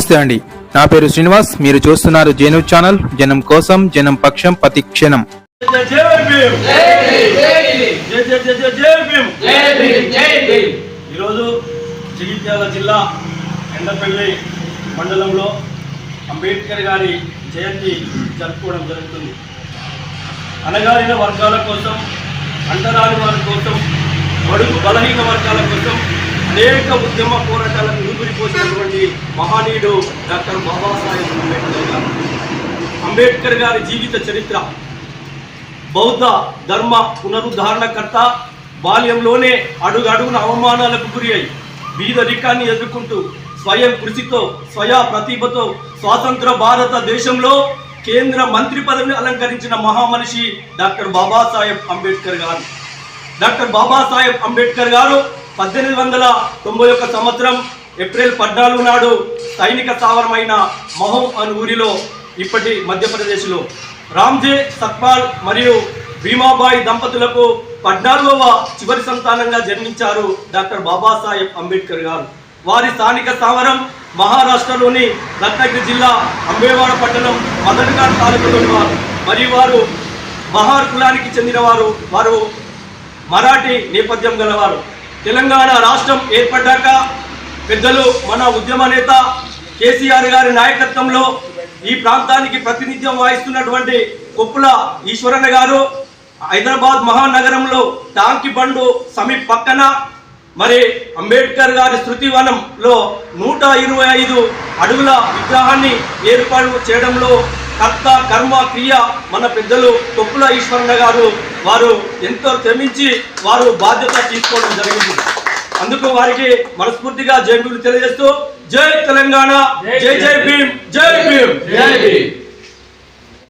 నమస్తే అండి. నా పేరు శ్రీనివాస్ మీరు చూస్తున్నారు జేను ఛానల్ జనం కోసం జనం పక్షం ప్రతి క్షణం. ఈరోజు జగిత్యాల జిల్లా ఎండపల్లి మండలంలో అంబేద్కర్ గారి జయంతి జరుపుకోవడం జరుగుతుంది. అణగారిన వర్గాల కోసం అంటరాని వారి కోసం బడుగు బలహీన వర్గాల కోసం అనేక ఉద్యమ పోరాటాలకు మహనీయుడు డాక్టర్ బాబాసాహెబ్ అంబేద్కర్ గారు. అంబేద్కర్ గారి జీవిత చరిత్ర బౌద్ధ ధర్మ పునరుద్ధరణకర్త బాల్యంలోనే అడుగడుగున అవమానాలకు గురి అయి బీదరికాన్ని ఎదుర్కొంటూ స్వయం కృషితో స్వయా ప్రతిభతో స్వాతంత్ర భారతదేశంలో కేంద్ర మంత్రి పదవిని అలంకరించిన మహామనిషి డాక్టర్ బాబాసాహెబ్ అంబేద్కర్ గారు. డాక్టర్ బాబాసాహెబ్ అంబేద్కర్ గారు పద్దెనిమిది వందల తొంభై ఒక్క సంవత్సరం ఏప్రిల్ పద్నాలుగు నాడు సైనిక స్థావరమైన మహం అను ఊరిలో ఇప్పటి మధ్యప్రదేశ్లో రామ్జే సత్పాల్ మరియు భీమాబాయి దంపతులకు పద్నాలుగవ చివరి సంతానంగా జన్మించారు డాక్టర్ బాబాసాహెబ్ అంబేద్కర్ గారు. వారి స్థానిక స్థావరం మహారాష్ట్రలోని రత్నగిరి జిల్లా అంబేవాడ పట్టణం మదనగాడ్ తాలూకులోని వారు మరియు వారు మహార్ కులానికి చెందినవారు. వారు మరాఠీ నేపథ్యం గలవారు. తెలంగాణ రాష్ట్రం ఏర్పడ్డాక పెద్దలు మన ఉద్యమ నేత కేసీఆర్ గారి నాయకత్వంలో ఈ ప్రాంతానికి ప్రాతినిధ్యం వహిస్తున్నటువంటి కొప్పుల ఈశ్వరన్న గారు హైదరాబాద్ మహానగరంలో టాంకి బండు సమీప్ పక్కన మరి అంబేద్కర్ గారి శృతివనంలో నూట ఇరవై ఐదు అడుగుల విగ్రహాన్ని ఏర్పాటు చేయడంలో కర్త కర్మ క్రియ మన పెద్దలు కొప్పుల ఈశ్వరన్న గారు వారు ఎంతో శ్రమించి వారు బాధ్యత తీసుకోవడం జరిగింది. అందుకు వారికి మనస్ఫూర్తిగా జై తెలియజేస్తూ జై తెలంగాణ జై జై భీమ్ జై భీమ్. జై భీమ్.